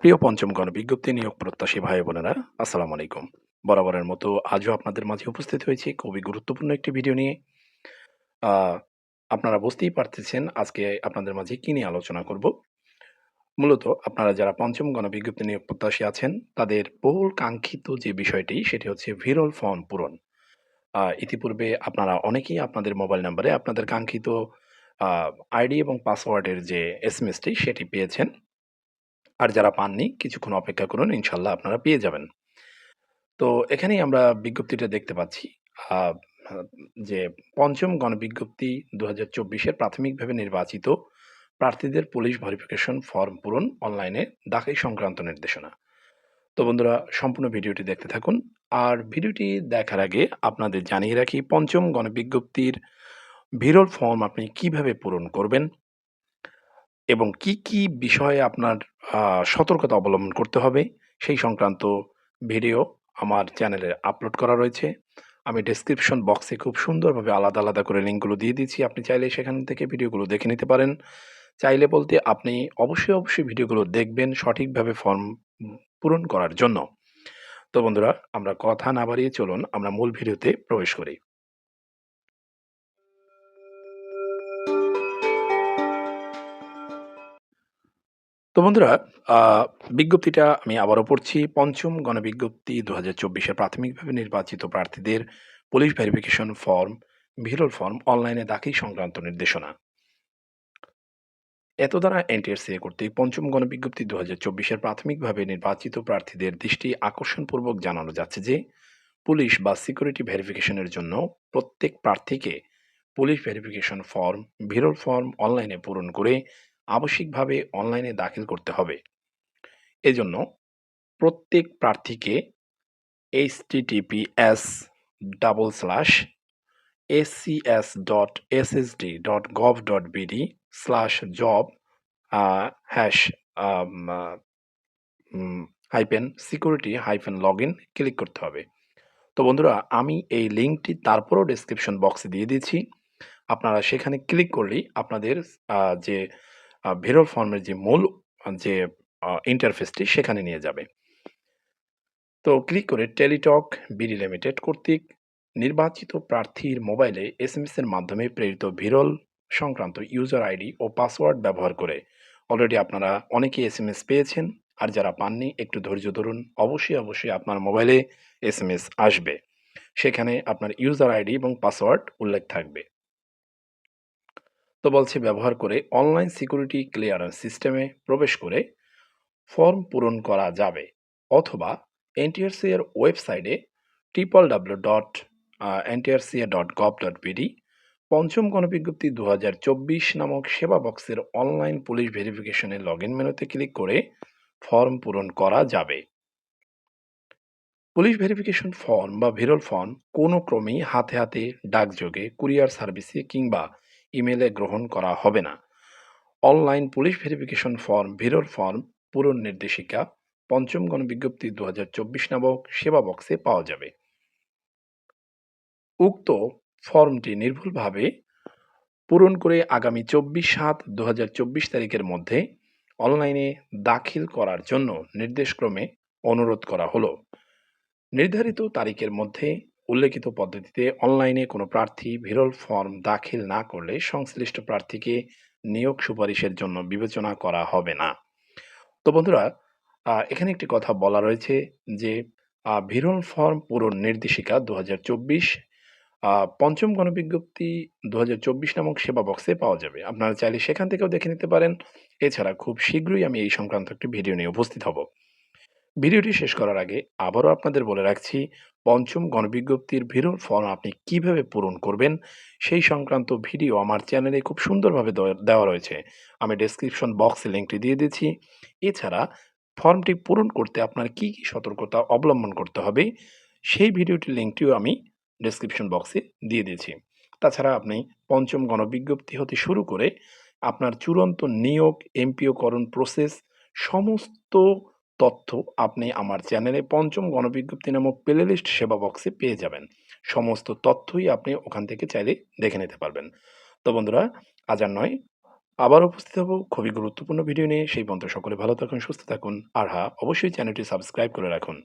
প্রিয় পঞ্চম গণবিজ্ঞপ্তি নিয়োগ প্রত্যাশী ভাই বোনেরা, আসসালামু আলাইকুম। বরাবরের মতো আজও আপনাদের মাঝে উপস্থিত হয়েছি খুবই গুরুত্বপূর্ণ একটি ভিডিও নিয়ে। আপনারা বুঝতেই পারতেছেন আজকে আপনাদের মাঝে কী নিয়ে আলোচনা করব। মূলত আপনারা যারা পঞ্চম গণবিজ্ঞপ্তি নিয়োগ প্রত্যাশী আছেন, তাদের বহুল কাঙ্ক্ষিত যে বিষয়টি, সেটি হচ্ছে ভিরল ফর্ম পূরণ। ইতিপূর্বে আপনারা অনেকেই আপনাদের মোবাইল নাম্বারে আপনাদের কাঙ্ক্ষিত আইডি এবং পাসওয়ার্ডের যে এস এম সেটি পেয়েছেন। আর যারা পাননি, কিছুক্ষণ অপেক্ষা করুন, ইনশাল্লাহ আপনারা পেয়ে যাবেন। তো এখানেই আমরা বিজ্ঞপ্তিটা দেখতে পাচ্ছি। যে পঞ্চম গণবিজ্ঞপ্তি দু হাজার চব্বিশের প্রাথমিকভাবে নির্বাচিত প্রার্থীদের পুলিশ ভেরিফিকেশন ফর্ম পূরণ অনলাইনে দাখিল সংক্রান্ত নির্দেশনা। তো বন্ধুরা, সম্পূর্ণ ভিডিওটি দেখতে থাকুন। আর ভিডিওটি দেখার আগে আপনাদের জানিয়ে রাখি, পঞ্চম গণবিজ্ঞপ্তির ভিরল ফর্ম আপনি কীভাবে পূরণ করবেন এবং কি কি বিষয়ে আপনার সতর্কতা অবলম্বন করতে হবে। সেই সংক্রান্ত ভিডিও আমার চ্যানেলে আপলোড করা রয়েছে। আমি ডেসক্রিপশন বক্সে খুব সুন্দরভাবে আলাদা আলাদা করে লিঙ্কগুলো দিয়ে দিচ্ছি। আপনি চাইলে সেখান থেকে ভিডিওগুলো দেখে নিতে পারেন। চাইলে বলতে আপনি অবশ্যই অবশ্যই ভিডিওগুলো দেখবেন সঠিকভাবে ফর্ম পূরণ করার জন্য। তো বন্ধুরা, আমরা কথা না বাড়িয়ে চলুন। আমরা মূল ভিডিওতে প্রবেশ করি। তো বন্ধুরা বিজ্ঞপ্তিটা আমি আবারও পড়ছি। পঞ্চম গণবিজ্ঞপ্তি দু হাজার চব্বিশে প্রাথমিকভাবে নির্বাচিত প্রার্থীদের পুলিশ ভেরিফিকেশন ফর্ম ভিরল ফর্ম অনলাইনে দাখিল সংক্রান্ত নির্দেশনা। এত দ্বারা এনটিআরসিএ কর্তৃক পঞ্চম গণবিজ্ঞপ্তি দু হাজার চব্বিশের প্রাথমিকভাবে নির্বাচিত প্রার্থীদের দৃষ্টি আকর্ষণপূর্বক জানানো যাচ্ছে যে পুলিশ বা সিকিউরিটি ভেরিফিকেশনের জন্য প্রত্যেক প্রার্থীকে পুলিশ ভেরিফিকেশন ফর্ম ভিরল ফর্ম অনলাইনে পূরণ করে আবশ্যিকভাবে অনলাইনে দাখিল করতে হবে। এজন্য প্রত্যেক প্রার্থীকে H TTPS double slash SCS dot SSD dot gov dot BD slash job hash hyphen security hyphen log in click করতে হবে। তো বন্ধুরা, আমি এই লিঙ্কটি তারপরও ডেসক্রিপশন বক্সে দিয়ে দিয়েছি আপনারা সেখানে ক্লিক করলেই আপনাদের যে ভেরল ফর্মের যে মূল, যে ইন্টারফেসটি সেখানে নিয়ে যাবে। তো ক্লিক করে টেলিটক বিডি লিমিটেড কর্তৃক নির্বাচিত প্রার্থীর মোবাইলে এস এম এর মাধ্যমে প্রেরিত ভিরল সংক্রান্ত ইউজার আইডি ও পাসওয়ার্ড ব্যবহার করে অলরেডি আপনারা অনেকেই এস এম এস পেয়েছেন। আর যারা পাননি, একটু ধৈর্য ধরুন। অবশ্যই অবশ্যই আপনার মোবাইলে এস এম এস আসবে। সেখানে আপনার ইউজার আইডি এবং পাসওয়ার্ড উল্লেখ থাকবে। বলছে ব্যবহার করে অনলাইন সিকিউরিটি ক্লিয়ারেন্স সিস্টেমে প্রবেশ করে ফর্ম পূরণ করা যাবে অথবা এনটিআরসি এর ওয়েবসাইটে triple W dot NTRCA dot gov dot BD পঞ্চম গণবিজ্ঞপ্তি দু হাজার চব্বিশ নামক সেবা বক্সের অনলাইন পুলিশ ভেরিফিকেশনের লগ ইন মেনুতে ক্লিক করে ফর্ম পূরণ করা যাবে। পুলিশ ভেরিফিকেশন ফর্ম বা ভিরল ফর্ম কোনো ক্রমেই হাতে হাতে, ডাকযোগে কুরিয়ার সার্ভিসে কিংবা ইমেলে গ্রহণ করা হবে না। অনলাইন পুলিশ ভেরিফিকেশন ফর্ম, ভিরোর ফর্ম পূরণ নির্দেশিকা, পঞ্চম গণবিজ্ঞপ্তি দু হাজার চব্বিশ নামক সেবা বক্সে পাওয়া যাবে। উক্ত ফর্মটি নির্ভুলভাবে পূরণ করে আগামী চব্বিশ সাত দু তারিখের মধ্যে অনলাইনে দাখিল করার জন্য নির্দেশক্রমে অনুরোধ করা হলো। নির্ধারিত তারিখের মধ্যে উল্লেখিত পদ্ধতিতে অনলাইনে কোনো প্রার্থী ভিরল ফর্ম দাখিল না করলে সংশ্লিষ্ট প্রার্থীকে নিয়োগ সুপারিশের জন্য বিবেচনা করা হবে না। তো বন্ধুরা এখানে একটি কথা বলা রয়েছে যে ভিরল ফর্ম পূরণ নির্দেশিকা দু পঞ্চম গণবিজ্ঞপ্তি দু হাজার চব্বিশ নামক সেবা বক্সে পাওয়া যাবে। আপনারা চাইলে সেখান থেকেও দেখে নিতে পারেন। এছাড়া খুব শীঘ্রই আমি এই সংক্রান্ত একটি ভিডিও নিয়ে উপস্থিত হব। ভিডিওটি শেষ করার আগে আবারও আপনাদের বলে রাখছি, পঞ্চম গণবিজ্ঞপ্তির ভিরল ফর্ম আপনি কীভাবে পূরণ করবেন সেই সংক্রান্ত ভিডিও আমার চ্যানেলে খুব সুন্দরভাবে দেওয়া রয়েছে। আমি ডেসক্রিপশন বক্সে লিঙ্কটি দিয়ে দিচ্ছি এছাড়া ফর্মটি পূরণ করতে আপনার কি কি সতর্কতা অবলম্বন করতে হবে সেই ভিডিওটির লিঙ্কটিও আমি ডেসক্রিপশন বক্সে দিয়ে দিয়েছি। তাছাড়া আপনি পঞ্চম গণবিজ্ঞপ্তি হতে শুরু করে আপনার চূড়ান্ত নিয়োগ এমপিওকরণ প্রসেস সমস্ত তথ্য আপনি আমার চ্যানেলে পঞ্চম গণবিজ্ঞপ্তি নামক প্লেলিস্ট সেবা বক্সে পেয়ে যাবেন সমস্ত তথ্যই আপনি ওখান থেকে চাইলে দেখে নিতে পারবেন তো বন্ধুরা আজ আর নয় আবার উপস্থিত হব খুবই গুরুত্বপূর্ণ ভিডিও নিয়ে। সেই পর্যন্ত সকলে ভালো থাকুন, সুস্থ থাকুন। আর হ্যাঁ, অবশ্যই চ্যানেলটি সাবস্ক্রাইব করে রাখুন।